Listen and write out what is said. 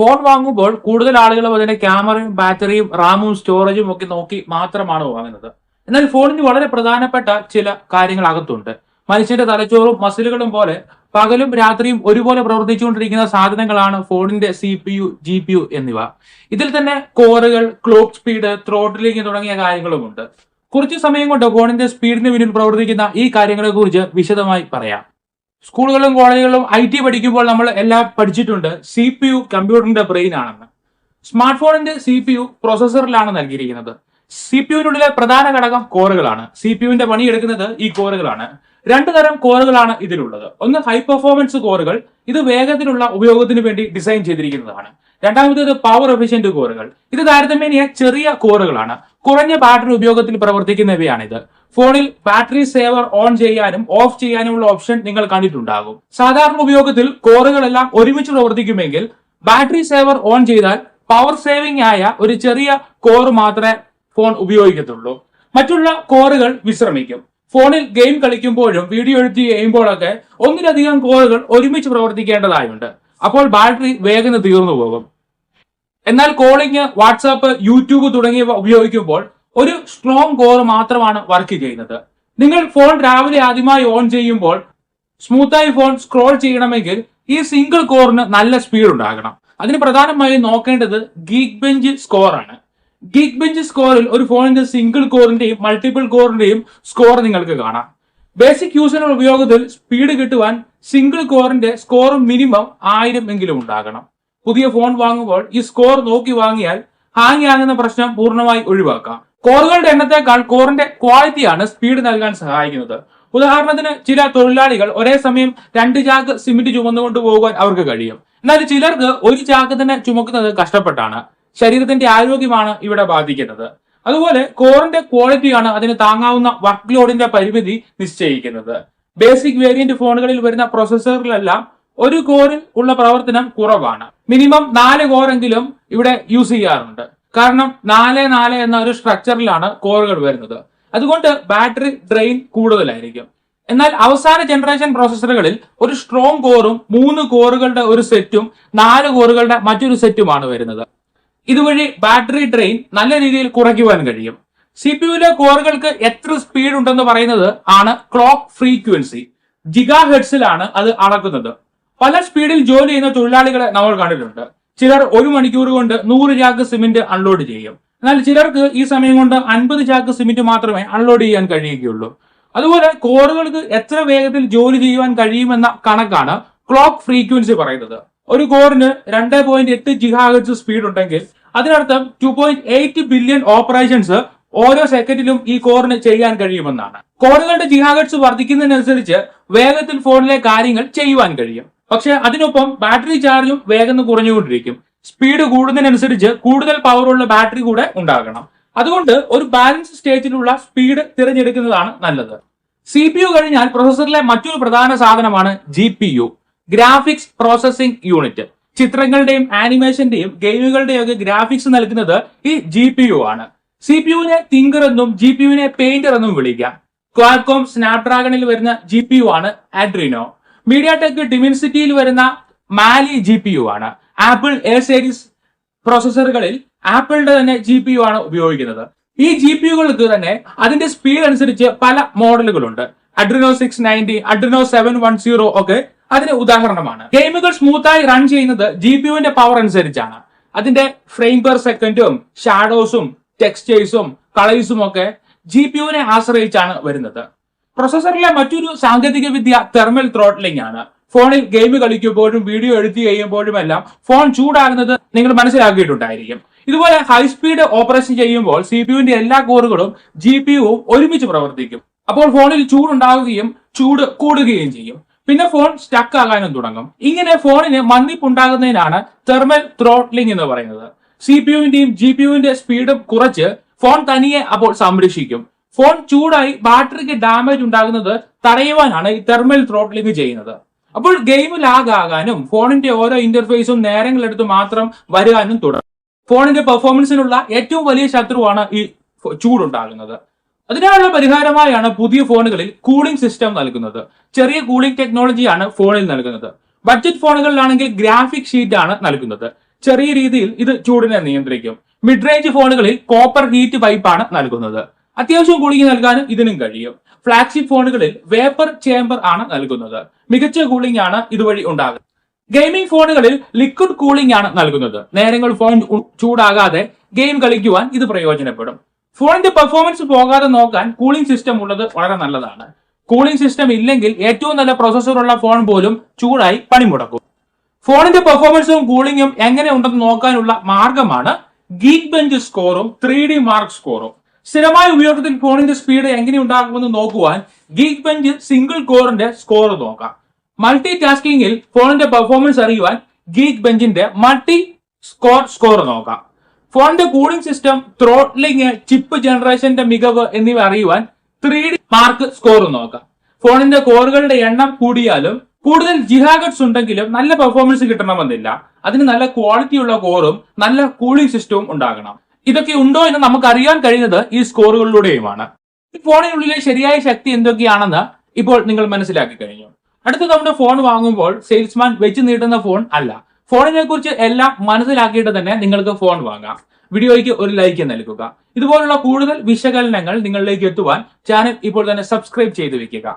Phone വാങ്ങുമ്പോൾ കൂടുതൽ ആളുകളും അതിന്റെ ക്യാമറയും ബാറ്ററിയും റാമും സ്റ്റോറേജും ഒക്കെ നോക്കി മാത്രമാണ് വാങ്ങുന്നത്. എന്നാൽ ഫോണിന് വളരെ പ്രധാനപ്പെട്ട ചില കാര്യങ്ങൾ അകത്തുണ്ട് മനുഷ്യന്റെ തലച്ചോറും മസിലുകളും പോലെ പകലും രാത്രിയും ഒരുപോലെ പ്രവർത്തിച്ചുകൊണ്ടിരിക്കുന്ന സാധനങ്ങളാണ് ഫോണിന്റെ C P U G P U എന്നിവ. ഇതിൽ തന്നെ കോറുകൾ ക്ലോക്ക് സ്പീഡ് ത്രോട്ടിലിംഗ് തുടങ്ങിയ കാര്യങ്ങളുമുണ്ട്. കുറച്ചു സമയം കൊണ്ട് ഫോണിന്റെ സ്പീഡിന് പിന്നിൽ പ്രവർത്തിക്കുന്ന ഈ കാര്യങ്ങളെ കുറിച്ച് വിശദമായി പറയാം. സ്കൂളുകളിലും കോളേജുകളിലും ഐ ടി പഠിക്കുമ്പോൾ നമ്മൾ എല്ലാം പഠിച്ചിട്ടുണ്ട് സി പി യു കമ്പ്യൂട്ടറിന്റെ ബ്രെയിൻ ആണെന്ന് സ്മാർട്ട് ഫോണിന്റെ സി പി യു പ്രോസസ്സറിലാണ് നൽകിയിരിക്കുന്നത്. സി പി യുവിനുള്ളിലെ പ്രധാന ഘടകം കോറുകളാണ്. സി പി യുവിന്റെ പണിയെടുക്കുന്നത് ഈ കോറുകളാണ്. രണ്ടു തരം കോറുകളാണ് ഇതിലുള്ളത്. ഒന്ന് ഹൈ പെർഫോമൻസ് കോറുകൾ. ഇത് വേഗത്തിലുള്ള ഉപയോഗത്തിന് വേണ്ടി ഡിസൈൻ ചെയ്തിരിക്കുന്നതാണ്. രണ്ടാമത്തേത് പവർ എഫിഷ്യന്റ് കോറുകൾ. ഇത് താരതമ്യേന ചെറിയ കോറുകളാണ്. കുറഞ്ഞ ബാറ്ററി ഉപയോഗത്തിൽ പ്രവർത്തിക്കുന്നവയാണിത്. ഫോണിൽ ബാറ്ററി സേവർ ഓൺ ചെയ്യാനും ഓഫ് ചെയ്യാനുമുള്ള ഓപ്ഷൻ നിങ്ങൾ കണ്ടിട്ടുണ്ടാകും. സാധാരണ ഉപയോഗത്തിൽ കോറുകളെല്ലാം ഒരുമിച്ച് പ്രവർത്തിക്കുമെങ്കിൽ ബാറ്ററി സേവർ ഓൺ ചെയ്താൽ പവർ സേവിംഗ് ആയ ഒരു ചെറിയ കോർ മാത്രമേ ഫോൺ ഉപയോഗിക്കത്തുള്ളൂ. മറ്റുള്ള കോറുകൾ വിശ്രമിക്കും. ഫോണിൽ ഗെയിം കളിക്കുമ്പോഴും വീഡിയോ എഡിറ്റ് ചെയ്യുമ്പോഴൊക്കെ ഒന്നിലധികം കോറുകൾ ഒരുമിച്ച് പ്രവർത്തിക്കേണ്ടതായുണ്ട്. അപ്പോൾ ബാറ്ററി വേഗം തീർന്നു പോകും എന്നാൽ കോളിംഗ് വാട്സാപ്പ് യൂട്യൂബ് തുടങ്ങിയവ ഉപയോഗിക്കുമ്പോൾ ഒരു സ്ട്രോങ് കോർ മാത്രമാണ് വർക്ക് ചെയ്യുന്നത്. നിങ്ങൾ ഫോൺ രാവിലെ ആദ്യമായി ഓൺ ചെയ്യുമ്പോൾ സ്മൂത്തായി ഫോൺ സ്ക്രോൾ ചെയ്യണമെങ്കിൽ ഈ സിംഗിൾ കോറിന് നല്ല സ്പീഡ് ഉണ്ടാകണം. അതിന് പ്രധാനമായും നോക്കേണ്ടത് ഗീഗ് ബെഞ്ച് സ്കോർ ആണ്. ഗീഗ് ബെഞ്ച് സ്കോറിൽ ഒരു ഫോണിന്റെ സിംഗിൾ കോറിന്റെയും മൾട്ടിപ്പിൾ കോറിന്റെയും സ്കോർ നിങ്ങൾക്ക് കാണാം. ബേസിക് യൂസിനുള്ള ഉപയോഗത്തിൽ സ്പീഡ് കിട്ടുവാൻ സിംഗിൾ കോറിന്റെ സ്കോർ മിനിമം ആയിരം എങ്കിലും ഉണ്ടാകണം. പുതിയ ഫോൺ വാങ്ങുമ്പോൾ ഈ സ്കോർ നോക്കി വാങ്ങിയാൽ ഹാങ് ആകുന്ന പ്രശ്നം പൂർണമായി ഒഴിവാക്കാം. കോറുകളുടെ എണ്ണത്തെക്കാൾ കോറിന്റെ ക്വാളിറ്റിയാണ് സ്പീഡ് നൽകാൻ സഹായിക്കുന്നത്. ഉദാഹരണത്തിന് ചില തൊഴിലാളികൾ ഒരേ സമയം രണ്ട് ചാക്ക് സിമെന്റ് ചുമന്നുകൊണ്ട് പോകാൻ അവർക്ക് കഴിയും. എന്നാൽ ചിലർക്ക് ഒരു ചാക്ക് തന്നെ ചുമക്കുന്നത് കഷ്ടപ്പെട്ടാണ്. ശരീരത്തിന്റെ ആരോഗ്യമാണ് ഇവിടെ ബാധിക്കുന്നത്. അതുപോലെ കോറിന്റെ ക്വാളിറ്റിയാണ് അതിന് താങ്ങാവുന്ന വർക്ക് ലോഡിന്റെ പരിമിതി നിശ്ചയിക്കുന്നത്. ബേസിക് വേരിയന്റ് ഫോണുകളിൽ വരുന്ന പ്രോസസ്സറിലെല്ലാം ഒരു കോറിൽ ഉള്ള പ്രവർത്തനം കുറവാണ്. മിനിമം നാല് കോറെങ്കിലും ഇവിടെ യൂസ് ചെയ്യാറുണ്ട്. കാരണം നാല് നാല് എന്ന ഒരു സ്ട്രക്ചറിലാണ് കോറുകൾ വരുന്നത്. അതുകൊണ്ട് ബാറ്ററി ഡ്രെയിൻ കൂടുതലായിരിക്കും. എന്നാൽ അവസാന ജനറേഷൻ പ്രോസസ്സറുകളിൽ ഒരു സ്ട്രോങ് കോറും മൂന്ന് കോറുകളുടെ ഒരു സെറ്റും നാല് കോറുകളുടെ മറ്റൊരു സെറ്റുമാണ് വരുന്നത്. ഇതുവഴി ബാറ്ററി ഡ്രെയിൻ നല്ല രീതിയിൽ കുറയ്ക്കുവാൻ കഴിയും. സി പി കോറുകൾക്ക് എത്ര സ്പീഡ് ഉണ്ടെന്ന് പറയുന്നത് ആണ് ക്ലോക്ക് ഫ്രീക്വൻസി. ജിഗാ ഹെഡ്സിലാണ് അത് അളക്കുന്നത്. പല സ്പീഡിൽ ജോലി ചെയ്യുന്ന തൊഴിലാളികളെ നമ്മൾ കണ്ടിട്ടുണ്ട്. ചിലർ ഒരു മണിക്കൂർ കൊണ്ട് നൂറ് ചാക്ക് സിമെന്റ് അൺലോഡ് ചെയ്യും. എന്നാൽ ചിലർക്ക് ഈ സമയം കൊണ്ട് അൻപത് ചാക്ക് സിമെന്റ് മാത്രമേ അൺലോഡ് ചെയ്യാൻ കഴിയുകയുള്ളൂ. അതുപോലെ കോറുകൾക്ക് എത്ര വേഗത്തിൽ ജോലി ചെയ്യുവാൻ കഴിയുമെന്ന കണക്കാണ് ക്ലോക്ക് ഫ്രീക്വൻസി പറയുന്നത്. ഒരു കോറിന് രണ്ട് പോയിന്റ് എട്ട് ജിഹാഗറ്റ്സ് സ്പീഡ് ഉണ്ടെങ്കിൽ അതിനർത്ഥം two point eight billion operations ഓരോ സെക്കൻഡിലും ഈ കോറിന് ചെയ്യാൻ കഴിയുമെന്നാണ്. കോറുകളുടെ ജിഹാഗ്സ് വർദ്ധിക്കുന്നതിനനുസരിച്ച് വേഗത്തിൽ ഫോണിലെ കാര്യങ്ങൾ ചെയ്യുവാൻ കഴിയും. പക്ഷെ അതിനൊപ്പം ബാറ്ററി ചാർജും വേഗം കുറഞ്ഞുകൊണ്ടിരിക്കും. സ്പീഡ് കൂടുന്നതിനനുസരിച്ച് കൂടുതൽ പവറുള്ള ബാറ്ററി കൂടെ ഉണ്ടാകണം. അതുകൊണ്ട് ഒരു ബാലൻസ് സ്റ്റേജിലുള്ള സ്പീഡ് തിരഞ്ഞെടുക്കുന്നതാണ് നല്ലത്. സി പി യു കഴിഞ്ഞാൽ പ്രൊസസറിലെ മറ്റൊരു പ്രധാന സാധനമാണ് G P U graphics processing unit ചിത്രങ്ങളുടെയും ആനിമേഷന്റെയും ഗെയിമുകളുടെയും ഒക്കെ ഗ്രാഫിക്സ് നൽകുന്നത് ഈ ജി പി യു ആണ്. സി പി യുവിനെ തിങ്കർ എന്നും ജി പി യുവിനെ പെയിന്റർ എന്നും വിളിക്കാം. ക്വാൽകോം സ്നാപ്ഡ്രാഗണിൽ വരുന്ന ജി പി യു ആണ് ആഡ്രിനോ മീഡിയ ടെക് ഡിമിൻസിറ്റിയിൽ വരുന്ന മാലി ജി പി യു ആണ്. ആപ്പിൾ എ സീരീസ് പ്രോസസ്സറുകളിൽ ആപ്പിളിന്റെ തന്നെ ജി പി യു ആണ് ഉപയോഗിക്കുന്നത്. ഈ ജി പി യുകൾക്ക് തന്നെ അതിന്റെ സ്പീഡ് അനുസരിച്ച് പല മോഡലുകളുണ്ട്. Adreno six ninety Adreno seven one zero ഒക്കെ അതിന് ഉദാഹരണമാണ്. ഗെയിമുകൾ സ്മൂത്തായി റൺ ചെയ്യുന്നത് ജി പി യുവിന്റെ പവർ അനുസരിച്ചാണ്. അതിന്റെ ഫ്രെയിം പെർ സെക്കൻഡും ഷാഡോസും ടെക്സ്റ്റേഴ്സും കളേഴ്സും ഒക്കെ ജി പി യുവിനെ ആശ്രയിച്ചാണ് വരുന്നത്. പ്രൊസസറിലെ മറ്റൊരു സാങ്കേതിക വിദ്യ തെർമൽ ത്രോട്ട്ലിംഗ് ആണ്. ഫോണിൽ ഗെയിം കളിക്കുമ്പോഴും വീഡിയോ എഡിറ്റ് ചെയ്യുമ്പോഴും എല്ലാം ഫോൺ ചൂടാകുന്നത് നിങ്ങൾ മനസ്സിലാക്കിയിട്ടുണ്ടായിരിക്കും. ഇതുപോലെ ഹൈ സ്പീഡ് ഓപ്പറേഷൻ ചെയ്യുമ്പോൾ സി പി യുവിന്റെ എല്ലാ കോറുകളും ജി പി യുവും ഒരുമിച്ച് പ്രവർത്തിക്കും. അപ്പോൾ ഫോണിൽ ചൂടുണ്ടാവുകയും ചൂട് കൂടുകയും ചെയ്യും. പിന്നെ ഫോൺ സ്റ്റക്ക് ആകാനും തുടങ്ങും. ഇങ്ങനെ ഫോണിന് മന്ദിപ്പുണ്ടാകുന്നതിനാണ് തെർമൽ ത്രോട്ട്ലിംഗ് എന്ന് പറയുന്നത്. സി പി യുവിന്റെയും ജി പി യുവിന്റെ സ്പീഡും കുറച്ച് ഫോൺ തനിയെ അപ്പോൾ സംരക്ഷിക്കും. ഫോൺ ചൂടായി ബാറ്ററിക്ക് ഡാമേജ് ഉണ്ടാകുന്നത് തടയുവാനാണ് ഈ തെർമൽ ത്രോട്ട്ലിംഗ് ചെയ്യുന്നത്. അപ്പോൾ ഗെയിം ലാഗ് ആകാനും ഫോണിന്റെ ഓരോ ഇന്റർഫേസും നേരങ്ങളെടുത്ത് മാത്രം വരാനും തുടങ്ങും. ഫോണിന്റെ പെർഫോമൻസിനുള്ള ഏറ്റവും വലിയ ശത്രുവാണ് ഈ ചൂടുണ്ടാകുന്നത്. അതിനുള്ള പരിഹാരമായാണ് പുതിയ ഫോണുകളിൽ കൂളിംഗ് സിസ്റ്റം നൽകുന്നത്. ചെറിയ കൂളിംഗ് ടെക്നോളജിയാണ് ഫോണിൽ നൽകുന്നത്. ബഡ്ജറ്റ് ഫോണുകളിലാണെങ്കിൽ ഗ്രാഫിക് ഷീറ്റ് ആണ് നൽകുന്നത്. ചെറിയ രീതിയിൽ ഇത് ചൂടിനെ നിയന്ത്രിക്കും. മിഡ് റേഞ്ച് ഫോണുകളിൽ കോപ്പർ ഹീറ്റ് പൈപ്പാണ് നൽകുന്നത്. അത്യാവശ്യം കൂളിംഗ് നൽകാനും ഇതിനും കഴിയും. ഫ്ലാഗ്ഷിപ്പ് ഫോണുകളിൽ വേപ്പർ ചേംബർ ആണ് നൽകുന്നത്. മികച്ച കൂളിംഗ് ആണ് ഇതുവഴി ഉണ്ടാകുന്നത്. ഗെയിമിംഗ് ഫോണുകളിൽ ലിക്വിഡ് കൂളിംഗ് ആണ് നൽകുന്നത്. നേരങ്ങൾ ഫോൺ ചൂടാകാതെ ഗെയിം കളിക്കുവാൻ ഇത് പ്രയോജനപ്പെടും. ഫോണിന്റെ പെർഫോമൻസ് പോകാതെ നോക്കാൻ കൂളിംഗ് സിസ്റ്റം ഉള്ളത് വളരെ നല്ലതാണ്. കൂളിംഗ് സിസ്റ്റം ഇല്ലെങ്കിൽ ഏറ്റവും നല്ല പ്രോസസ്സർ ഉള്ള ഫോൺ പോലും ചൂടായി പണിമുടക്കും. ഫോണിന്റെ പെർഫോമൻസും കൂളിംഗും എങ്ങനെ ഉണ്ടെന്ന് നോക്കാനുള്ള മാർഗമാണ് ഗീക്ക് ബെഞ്ച് സ്കോറും ത്രീ ഡി മാർക്ക് സ്കോറും സ്ഥിരമായ ഉപയോഗത്തിൽ ഫോണിന്റെ സ്പീഡ് എങ്ങനെ ഉണ്ടാകുമെന്ന് നോക്കുവാൻ ഗീക്ക് ബെഞ്ച് സിംഗിൾ കോറിന്റെ സ്കോർ നോക്കാം. മൾട്ടി ടാസ്കിങ്ങിൽ ഫോണിന്റെ പെർഫോമൻസ് അറിയുവാൻ ഗീക്ക് ബെഞ്ചിന്റെ മൾട്ടി സ്കോർ സ്കോർ നോക്കാം. ഫോണിന്റെ കൂളിംഗ് സിസ്റ്റം ത്രോട്ട്ലിംഗ് ചിപ്പ് ജനറേഷന്റെ മികവ് എന്നിവ അറിയുവാൻ ത്രീ ഡി മാർക്ക് സ്കോർ നോക്കാം. ഫോണിന്റെ കോറുകളുടെ എണ്ണം കൂടിയാലും കൂടുതൽ ജിഹാഗഡ്സ് ഉണ്ടെങ്കിലും നല്ല പെർഫോമൻസ് കിട്ടണമെന്നില്ല. അതിന് നല്ല ക്വാളിറ്റിയുള്ള കോറും നല്ല കൂളിംഗ് സിസ്റ്റവും ഉണ്ടാകണം. ഇതൊക്കെ ഉണ്ടോ എന്ന് നമുക്ക് അറിയാൻ കഴിയുന്നത് ഈ സ്കോറുകളിലൂടെയുമാണ്. ഈ ഫോണിനുള്ളിലെ ശരിയായ ശക്തി എന്തൊക്കെയാണെന്ന് ഇപ്പോൾ നിങ്ങൾ മനസ്സിലാക്കി കഴിഞ്ഞു. അടുത്ത നമ്മുടെ ഫോൺ വാങ്ങുമ്പോൾ സെയിൽസ്മാൻ വെച്ച് നീട്ടുന്ന ഫോൺ അല്ല. ഫോണിനെ കുറിച്ച് എല്ലാം മനസ്സിലാക്കിയിട്ട് തന്നെ നിങ്ങൾക്ക് ഫോൺ വാങ്ങാം. വീഡിയോയ്ക്ക് ഒരു ലൈക്ക് നൽകുക. ഇതുപോലുള്ള കൂടുതൽ വിശകലനങ്ങൾ നിങ്ങളിലേക്ക് എത്തുവാൻ ചാനൽ ഇപ്പോൾ തന്നെ സബ്സ്ക്രൈബ് ചെയ്ത് വെക്കുക.